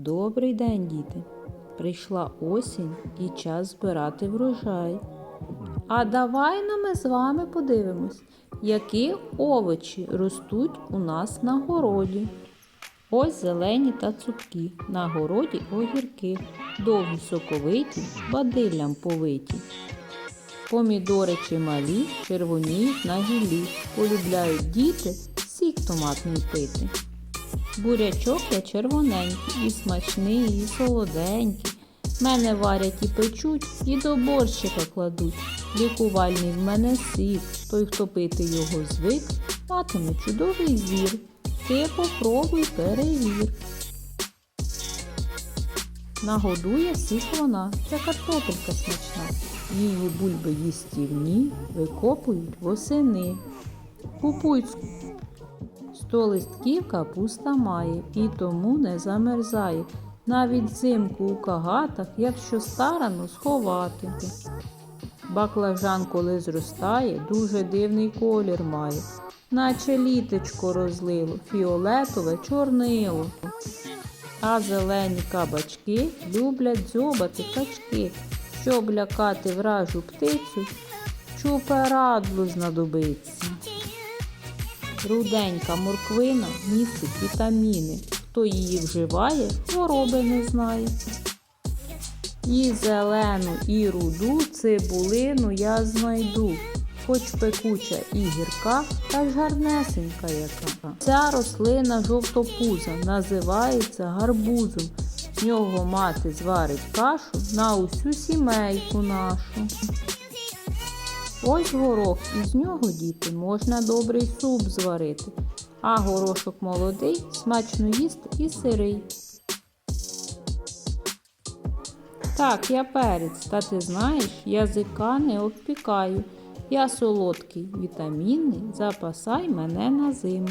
Добрий день, діти! Прийшла осінь і час збирати врожай. А давай на ми з вами подивимось, які овочі ростуть у нас на городі. Ось зелені та цупкі, на городі огірки, довгі соковиті, бадиллям повиті. Помідори чималі, червоніють на гіллі, полюбляють діти сік томатний пити. Бурячок я червоненький, і смачний, і солоденький. Мене варять і печуть, і до борщика кладуть. Лікувальний в мене сік, той, хто пити його звик, матиме чудовий зір. Ти попробуй перевір. Нагодує всіх вона, це картопелька смачна. Її бульби їстівні викопують восени. Купують Сто листків капуста має і тому не замерзає. Навіть взимку у кагатах, якщо старано сховати. Баклажан, коли зростає, дуже дивний колір має, наче літочко розлило, фіолетове чорнило. А зелені кабачки люблять дзьобати качки, щоб лякати вражу птицю, чуперадлу знадобиться. Руденька морквина містить вітаміни. Хто її вживає, хвороби не знає. І зелену, і руду цибулину я знайду. Хоч пекуча і гірка, та ж гарнесенька яка. Ця рослина жовтопуза називається гарбузом. З нього мати зварить кашу на усю сімейку нашу. Ось горох, із нього, діти, можна добрий суп зварити, а горошок молодий смачно їсти і сирий. Так, я перець, та ти знаєш, язика не обпікаю. Я солодкий, вітамінний, запасай мене на зиму.